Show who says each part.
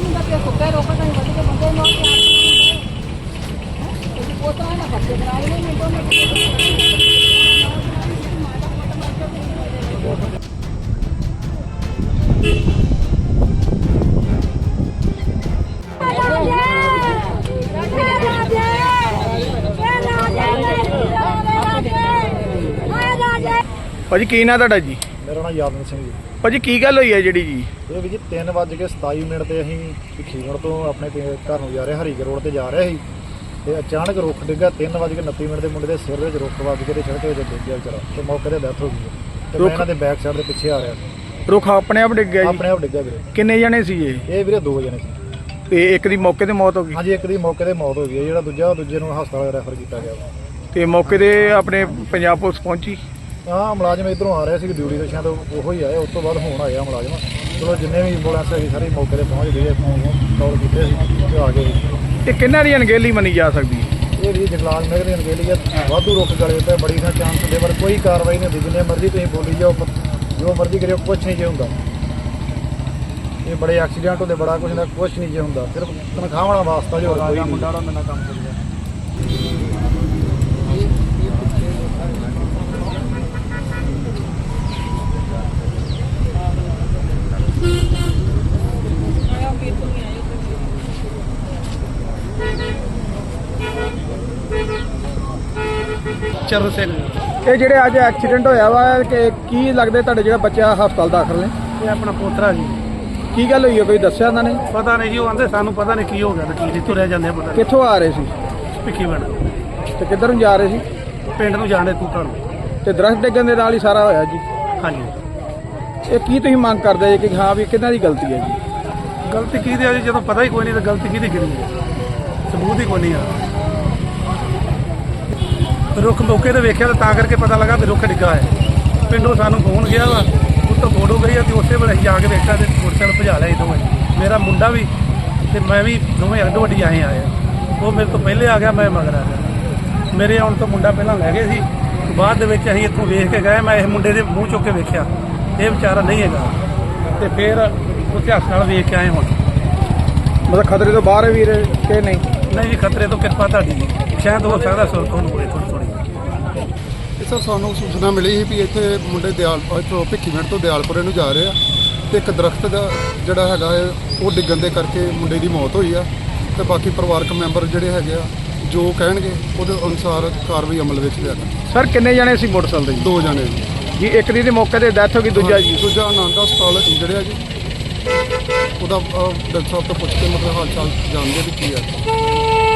Speaker 1: ਨਹੀਂ ਹੁੰਦਾ ਕਿ ਸੁੱਕੇ ਰੋਕਾਂ ਤਾਂ ਵੱਧ ਕੇ ਬੰਦੇ ਨੂੰ ਤੁਸੀਂ ਪੋਤਰਾ ਨਾ ਬੱਚੇ
Speaker 2: ਭਾਜੀ, ਕੀ ਨਾਂ ਤੁਹਾਡਾ ਜੀ?
Speaker 3: ਮੇਰਾ ਨਾਮ ਯਾਦਵਿੰਦਰ ਸਿੰਘ ਜੀ।
Speaker 2: ਭਾਜੀ ਕੀ ਗੱਲ ਹੋਈ ਹੈ ਜਿਹੜੀ ਜੀ?
Speaker 3: ਇਹ ਵੀ ਜੀ 3 ਵਜੇ ਕੇ 27 ਮਿੰਟ ਤੇ ਅਸੀਂ ਭਿੱਖੀਵਿੰਡ ਤੋਂ ਆਪਣੇ ਪਿੰ- ਘਰ ਨੂੰ ਜਾ ਰਹੇ ਹਰੀਕੇ ਰੋਡ ਤੇ ਜਾ ਰਹੇ ਸੀ। ਤੇ ਅਚਾਨਕ ਰੁੱਖ ਡਿੱਗਾ 3 ਵਜੇ ਕੇ 29 ਮਿੰਟ ਦੇ ਮੁੰਡੇ ਦੇ ਸਿਰ ਵਿੱਚ ਰੁੱਖ ਵੱਜ ਕੇ ਤੇ ਸੜਕ ਵਿੱਚ ਡਿੱਗ ਗਿਆ ਵਿਚਾਰਾ। ਤੇ ਮੌਕੇ ਤੇ ਡੈਥ ਹੋ ਗਈ ਤੇ ਮੈਂ
Speaker 2: ਰੁੱਖ-
Speaker 3: ਇਹਨਾਂ ਦੇ ਬੈਕ ਸਾਈਡ ਦੇ ਪਿੱਛੇ ਆ ਰਿਹਾ ਸੀ।
Speaker 2: ਰੁੱਖ ਆਪਣੇ ਆਪ ਡਿੱਗ ਗਿਆ ਜੀ?
Speaker 3: ਆਪਣੇ ਆਪ ਡਿੱਗਾ ਵੀਰੇ।
Speaker 2: ਕਿੰਨੇ ਜਣੇ ਸੀ ਇਹ?
Speaker 3: ਇਹ ਵੀਰੇ ਦੋ ਜਣੇ ਸੀ।
Speaker 2: ਤੇ ਇੱਕ ਦੀ ਮੌਕੇ ਤੇ ਮੌਤ ਹੋ ਗਈ?
Speaker 3: ਹਾਂਜੀ ਇੱਕ ਦੀ ਮੌਕੇ ਤੇ ਮੌਤ ਹੋ ਗਈ ਹੈ। ਜਿਹੜਾ ਦੂਜਾ ਉਹ ਦੂਜੇ ਨੂੰ ਹਸਪਤਾਲ ਰੈਫਰ ਕੀਤਾ ਗਿਆ।
Speaker 2: ਤੇ ਮੌਕੇ ਤੇ ਆਪਣੇ ਪੰਜਾਬ ਪੁਲਿਸ ਪਹੁੰਚੀ?
Speaker 3: ਹਾਂ ਮੁਲਾਜ਼ਮ ਇਧਰੋਂ ਆ ਰਹੇ ਸੀ ਡਿਊਟੀ ਤੋਂ ਸ਼ਾਇਦ ਉਹੋ ਹੀ ਆਏ ਉਸ ਤੋਂ ਬਾਅਦ ਹੁਣ ਆਇਆ ਮੁਲਾਜ਼ਮ। ਚਲੋ ਜਿੰਨੇ ਵੀ ਐਂਬੂਲੈਂਸ ਹੈਗੀ ਸਾਰੇ ਮੌਕੇ ਤੇ ਪਹੁੰਚ ਗਏ ਕਾਲ ਕੀਤੇ ਸੀ ਤੇ ਆ ਗਏ।
Speaker 2: ਇਹ ਕਿੰਨਾਂ ਦੀ ਅਣਗਹਿਲੀ ਮੰਨੀ ਜਾ ਸਕਦੀ ਹੈ?
Speaker 3: ਇਹ ਵੀ ਜਗਲਾਲ ਨਗਰ ਦੀ ਅਣਗਹਿਲੀ ਹੈ। ਵਾਧੂ ਰੁੱਖ ਗਲੇ ਤੇ ਬੜੀ ਨਾ ਚਾਂਸ ਹੁੰਦੇ ਪਰ ਕੋਈ ਕਾਰਵਾਈ ਨਹੀਂ ਹੁੰਦੀ। ਜਿੰਨੇ ਮਰਜ਼ੀ ਤੁਸੀਂ ਬੋਲੀ ਜਾਓ ਜੋ ਮਰਜ਼ੀ ਕਰਿਓ ਕੁਛ ਨਹੀਂ ਜੇ ਹੁੰਦਾ। ਇਹ ਬੜੇ ਐਕਸੀਡੈਂਟ ਹੁੰਦੇ ਬੜਾ ਕੁਛ ਨਾ ਕੁਛ ਨਹੀਂ ਜੇ ਹੁੰਦਾ। ਸਿਰਫ ਤਨਖਾਹ ਵਾਲਾ ਵਾਸਤਾ ਜੋ ਹੋਰ ਕੋਈ ਨਹੀਂ ਮੁੰਡਾ ਮੇਰਾ ਕੰਮ ਕਰਦਾ
Speaker 4: ਚਰਨ ਸਿੰਘ
Speaker 2: ਇਹ ਜਿਹੜੇ ਅੱਜ ਐਕਸੀਡੈਂਟ ਹੋਇਆ ਵਾ ਕਿ ਕੀ ਲੱਗਦਾ ਤੁਹਾਡੇ ਜਿਹੜਾ ਬੱਚਾ ਹਸਪਤਾਲ ਦਾਖਲ ਨੇ?
Speaker 4: ਇਹ ਆਪਣਾ ਪੋਤਰਾ ਜੀ।
Speaker 2: ਕੀ ਗੱਲ ਹੋਈ ਹੈ? ਕੋਈ ਦੱਸਿਆ ਉਹਨਾਂ ਨੇ?
Speaker 4: ਪਤਾ ਨਹੀਂ ਜੀ ਉਹ ਆਂਦੇ ਸਾਨੂੰ ਪਤਾ ਨਹੀਂ ਕੀ ਹੋ ਗਿਆ ਤੇ ਕੀ ਤੁਰਿਆ ਜਾਂਦੇ ਆ ਪਤਾ
Speaker 2: ਕਿੱਥੋਂ ਆ ਰਹੇ ਸੀ?
Speaker 4: ਭਿੱਖੀ ਵੜ
Speaker 2: ਤੇ ਕਿੱਧਰ ਨੂੰ ਜਾ ਰਹੇ ਸੀ?
Speaker 4: ਪਿੰਡ ਨੂੰ ਜਾਣੇ ਤੂੰ ਤੁਹਾਨੂੰ
Speaker 2: ਤੇ ਦਰਖਤ ਡਿੱਗਣ ਦੇ ਨਾਲ ਹੀ ਸਾਰਾ ਹੋਇਆ ਜੀ?
Speaker 4: ਹਾਂਜੀ।
Speaker 2: ਇਹ ਕੀ ਤੁਸੀਂ ਮੰਗ ਕਰਦੇ ਜੀ ਕਿ ਹਾਂ ਵੀ ਕਿਹਨਾਂ ਦੀ ਗਲਤੀ ਹੈ ਜੀ?
Speaker 4: ਗਲਤੀ ਕਿਹਦੀ ਆ ਜੀ? ਜਦੋਂ ਪਤਾ ਹੀ ਕੋਈ ਨਹੀਂ ਤਾਂ ਗਲਤੀ ਕਿਹਦੀ ਕਿਹਦੀ ਹੈ? ਸਬੂਤ ਹੀ ਕੋਈ ਨਹੀਂ ਆ। ਰੁੱਖ ਮੌਕੇ ਤੇ ਵੇਖਿਆ ਤਾਂ ਕਰਕੇ ਪਤਾ ਲੱਗਾ ਵੀ ਰੁੱਖ ਡਿੱਗਾ ਹੈ। ਪਿੰਡੋਂ ਸਾਨੂੰ ਫੋਨ ਗਿਆ ਵਾ ਉੱਤੋਂ ਫੋਟੋ ਗਈ ਆ ਤੇ ਉਸੇ ਵੇਲੇ ਅਸੀਂ ਜਾ ਕੇ ਵੇਖਿਆ ਤੇ ਮੋਟਰਸਾਈਕਲ ਭਜਾ ਲਿਆ ਇਹ ਦੋਵੇਂ ਮੇਰਾ ਮੁੰਡਾ ਵੀ ਤੇ ਮੈਂ ਵੀ ਦੋਵੇਂ ਅੱਡੋ ਅੱਡੀ ਆਏ ਆਏ। ਉਹ ਮੇਰੇ ਤੋਂ ਪਹਿਲੇ ਆ ਗਿਆ ਮੈਂ ਮਗਰ ਆ ਗਿਆ। ਮੇਰੇ ਆਉਣ ਤੋਂ ਮੁੰਡਾ ਪਹਿਲਾਂ ਲੈ ਗਏ ਸੀ। ਬਾਅਦ ਦੇ ਵਿੱਚ ਅਸੀਂ ਇੱਥੋਂ ਵੇਖ ਕੇ ਗਏ ਮੈਂ ਇਹ ਮੁੰਡੇ ਦੇ ਮੂੰਹ ਚੁੱਕ ਕੇ ਵੇਖਿਆ। ਇਹ ਵਿਚਾਰਾ ਨਹੀਂ ਹੈਗਾ। ਤੇ ਫਿਰ ਉੱਥੇ ਹਸਪਤਾਲ ਵੇਖ ਕੇ ਆਏ ਹੁਣ।
Speaker 2: ਮਤਲਬ ਖਤਰੇ ਤੋਂ ਬਾਹਰ ਹੈ ਵੀਰ ਕਿ ਨਹੀਂ?
Speaker 4: ਨਹੀਂ ਜੀ ਖਤਰੇ ਤੋਂ ਕਿਰਪਾ ਤੁਹਾਡੀ ਜੀ। ਸ਼ਾਇਦ ਹੋ ਸਕਦਾ ਸੁਰਤ ਉਹਨੂੰ ਹੋਏ ਥੋੜੀ ਥੋੜੀ
Speaker 5: ਇਹ ਸਰ ਸਾਨੂੰ ਸੂਚਨਾ ਮਿਲੀ ਸੀ ਵੀ ਇੱਥੇ ਮੁੰਡੇ ਦਿਆਲ ਇੱਥੋਂ ਭਿੱਖੀਵਿੰਡ ਤੋਂ ਦਿਆਲਪੁਰੇ ਨੂੰ ਜਾ ਰਹੇ ਆ ਤੇ ਇੱਕ ਦਰਖਤ ਦਾ ਜਿਹੜਾ ਹੈਗਾ ਉਹ ਡਿੱਗਣ ਦੇ ਕਰਕੇ ਮੁੰਡੇ ਦੀ ਮੌਤ ਹੋਈ ਆ ਤੇ ਬਾਕੀ ਪਰਿਵਾਰਕ ਮੈਂਬਰ ਜਿਹੜੇ ਹੈਗੇ ਆ ਜੋ ਕਹਿਣਗੇ ਉਹਦੇ ਅਨੁਸਾਰ ਕਾਰਵਾਈ ਅਮਲ ਵਿੱਚ ਲਿਆ
Speaker 2: ਸਰ ਕਿੰਨੇ ਜਣੇ ਸੀ ਮੋਟਰਸਾਈਕਲ ਤੇ ਜੀ?
Speaker 5: ਦੋ ਜਣੇ ਜੀ।
Speaker 2: ਜੀ ਇੱਕ ਦੀ ਤੇ ਮੌਕੇ ਤੇ ਡੈਥ ਹੋ ਗਈ ਦੂਜਾ ਜੀ?
Speaker 5: ਦੂਜਾ ਆਨੰਦ ਹਸਪਤਾਲ ਇੰਜੜਿਆ ਜੀ ਉਹਦਾ ਡਾਕਟਰ ਸਾਹਿਬ ਤੋਂ ਪੁੱਛ ਕੇ ਮਤਲਬ ਹਾਲ ਚਾਲ ਜਾਣਦੇ ਵੀ ਕੀ ਆ।